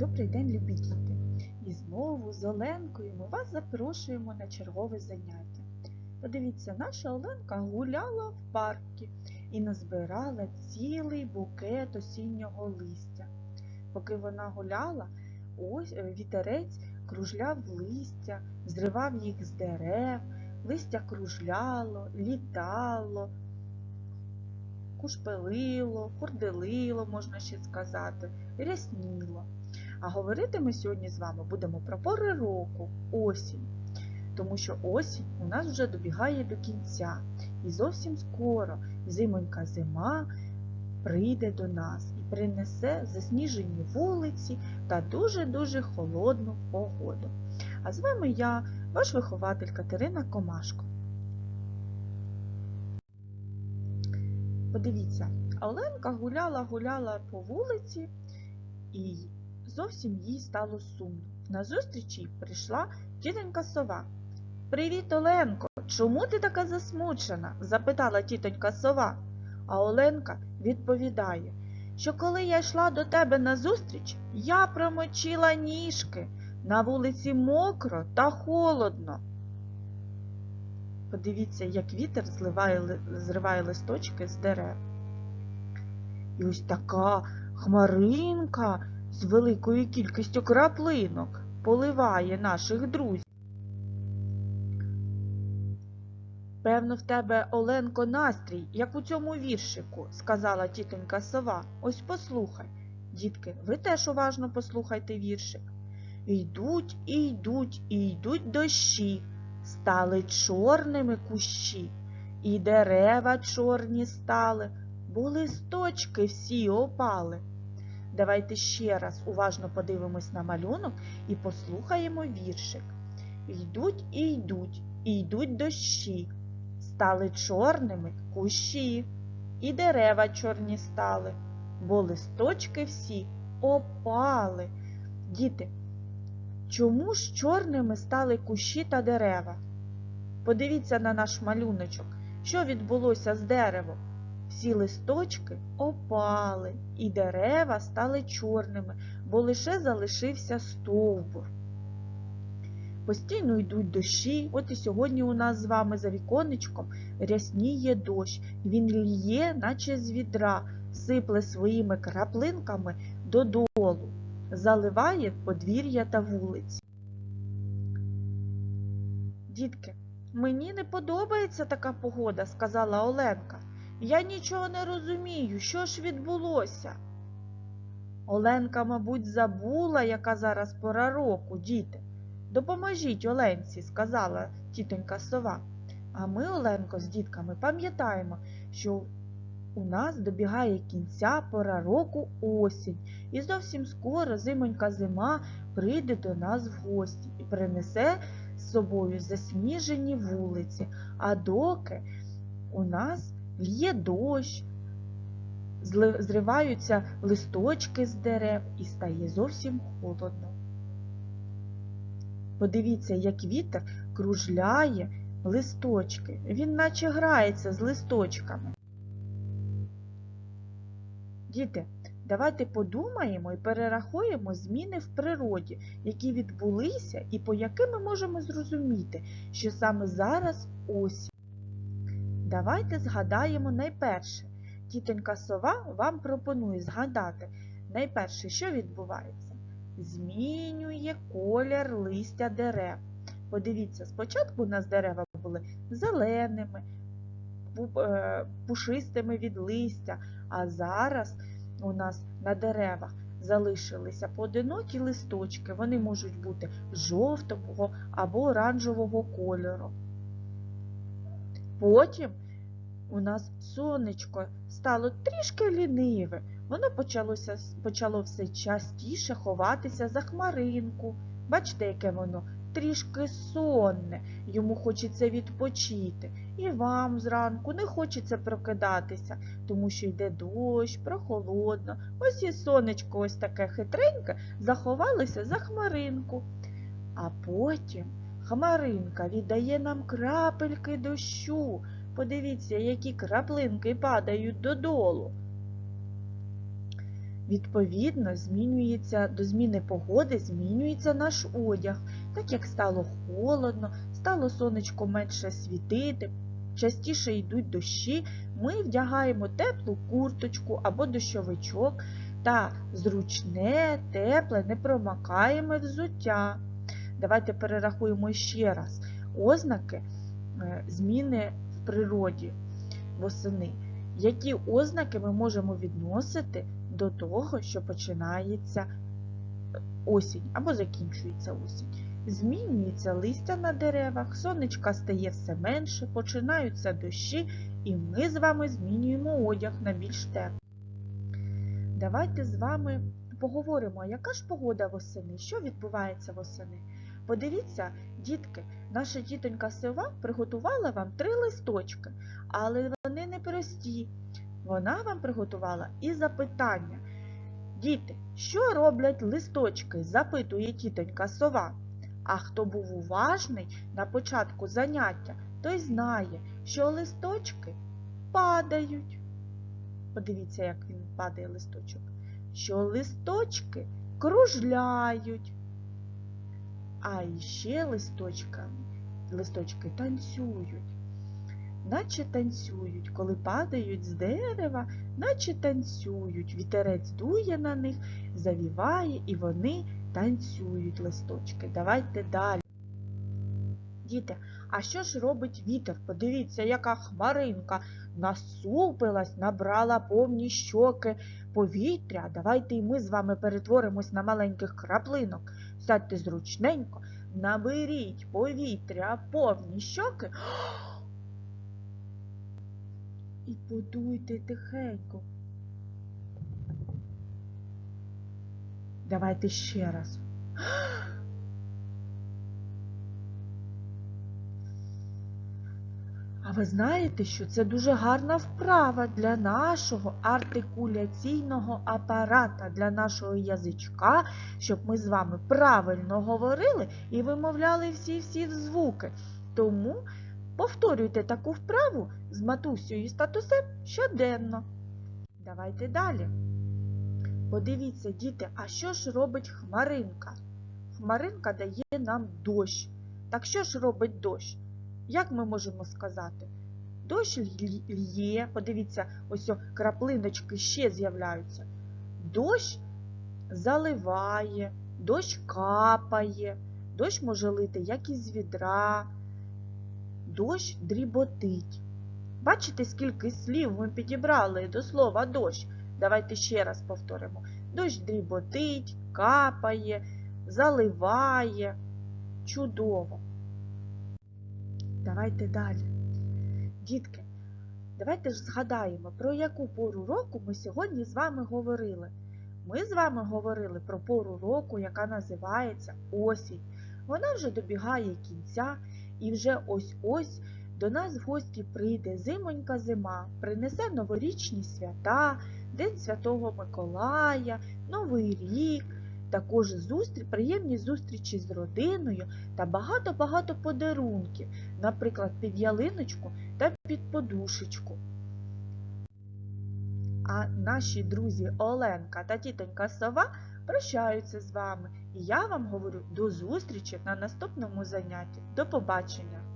Добрий день, любі діти! І знову з Оленкою ми вас запрошуємо на чергове заняття. Подивіться, наша Оленка гуляла в парку і назбирала цілий букет осіннього листя. Поки вона гуляла, ось е, вітерець кружляв листя, зривав їх з дерев, листя кружляло, літало, кушпелило, хурделило, можна ще сказати, рясніло. А говорити ми сьогодні з вами будемо про пори року, осінь. Тому що осінь у нас вже добігає до кінця. І зовсім скоро зимонька зима прийде до нас і принесе засніжені вулиці та дуже-дуже холодну погоду. А з вами я, ваш вихователь Катерина Комашко. Подивіться, Оленка гуляла-гуляла по вулиці і зовсім їй стало сумно. На зустрічі прийшла тітонька сова. Привіт, Оленко! Чому ти така засмучена? запитала тітонька сова. А Оленка відповідає, що коли я йшла до тебе на зустріч, я промочила ніжки. На вулиці мокро та холодно. Подивіться, як вітер зливає, зриває листочки з дерев. І ось така хмаринка з великою кількістю краплинок поливає наших друзів. Певно, в тебе, Оленко, настрій, як у цьому віршику, сказала тітонька сова. Ось послухай. Дітки, ви теж уважно послухайте віршик. Йдуть і йдуть, і йдуть дощі, стали чорними кущі, і дерева чорні стали, бо листочки всі опали. Давайте ще раз уважно подивимось на малюнок і послухаємо віршик. Йдуть і йдуть, і йдуть дощі, стали чорними кущі, і дерева чорні стали, бо листочки всі опали. Діти, чому ж чорними стали кущі та дерева? Подивіться на наш малюночок, що відбулося з деревом. Всі листочки опали, і дерева стали чорними, бо лише залишився стовбур. Постійно йдуть дощі, от і сьогодні у нас з вами за віконечком рясніє дощ. Він ліє, наче з відра, сипле своїми краплинками додолу, заливає подвір'я та вулиці. Дітки, мені не подобається така погода, сказала Оленка. Я нічого не розумію, що ж відбулося. Оленка, мабуть, забула, яка зараз пора року, діти. Допоможіть Оленці, сказала тітонька сова. А ми, Оленко, з дітками пам'ятаємо, що у нас добігає кінця пора року осінь, і зовсім скоро зимонька зима прийде до нас в гості і принесе з собою засніжені вулиці. А доки у нас лє дощ, зриваються листочки з дерев і стає зовсім холодно. Подивіться, як вітер кружляє листочки. Він наче грається з листочками. Діти, давайте подумаємо і перерахуємо зміни в природі, які відбулися і по яким ми можемо зрозуміти, що саме зараз осінь. Давайте згадаємо найперше. Тітонька сова вам пропонує згадати найперше, що відбувається. Змінює колір листя дерев. Подивіться, спочатку у нас дерева були зеленими, е, пушистими від листя, а зараз у нас на деревах залишилися поодинокі листочки. Вони можуть бути жовтого або оранжевого кольору. Потім у нас сонечко стало трішки ліниве. Воно почалося, почало все частіше ховатися за хмаринку. Бачите, яке воно трішки сонне, йому хочеться відпочити. І вам зранку не хочеться прокидатися, тому що йде дощ, прохолодно. Ось і сонечко ось таке хитреньке заховалося за хмаринку. А потім хмаринка віддає нам крапельки дощу. Подивіться, які краплинки падають додолу. Відповідно, змінюється до зміни погоди, змінюється наш одяг, так як стало холодно, стало сонечко менше світити, частіше йдуть дощі, ми вдягаємо теплу курточку або дощовичок та зручне, тепле, непромакаєме взуття. Давайте перерахуємо ще раз ознаки е, зміни в природі восени. Які ознаки ми можемо відносити до того, що починається осінь або закінчується осінь? Змінюється листя на деревах, сонечка стає все менше, починаються дощі, і ми з вами змінюємо одяг на більш теплий. Давайте з вами поговоримо, яка ж погода восени, що відбувається восени. Подивіться, дітки, наша тітонька сова приготувала вам три листочки, але вони не прості. Вона вам приготувала і запитання. Діти, що роблять листочки? запитує тітонька сова. А хто був уважний на початку заняття, той знає, що листочки падають. Подивіться, як він падає листочок. Що листочки кружляють. А іще листочками, листочки танцюють. Наче танцюють, коли падають з дерева, наче танцюють. Вітерець дує на них, завіває, і вони танцюють листочки. Давайте далі. Діти, а що ж робить вітер? Подивіться, яка хмаринка насупилась, набрала повні щоки повітря. Давайте і ми з вами перетворимось на маленьких краплинок. Сядьте зручненько, наберіть повітря повні щоки. І подуйте тихенько. Давайте ще раз. А ви знаєте, що це дуже гарна вправа для нашого артикуляційного апарата, для нашого язичка, щоб ми з вами правильно говорили і вимовляли всі-всі звуки. Тому повторюйте таку вправу з матусею і з татусем щоденно. Давайте далі. Подивіться, діти, а що ж робить хмаринка? Хмаринка дає нам дощ. Так що ж робить дощ? Як ми можемо сказати? Дощ лє, подивіться, ось краплиночки ще з'являються. Дощ заливає, дощ капає, дощ може лити як із відра, дощ дріботить. Бачите, скільки слів ми підібрали до слова дощ? Давайте ще раз повторимо. Дощ дріботить, капає, заливає. Чудово. Давайте далі. Дітки, давайте ж згадаємо, про яку пору року ми сьогодні з вами говорили. Ми з вами говорили про пору року, яка називається осінь. Вона вже добігає кінця і вже ось-ось до нас в гості прийде зимонька зима, принесе новорічні свята, День Святого Миколая, Новий рік, також зустрі, приємні зустрічі з родиною та багато-багато подарунків, наприклад, під ялиночку та під подушечку. А наші друзі Оленка та тітонька Сова прощаються з вами. І я вам говорю до зустрічі на наступному занятті. До побачення!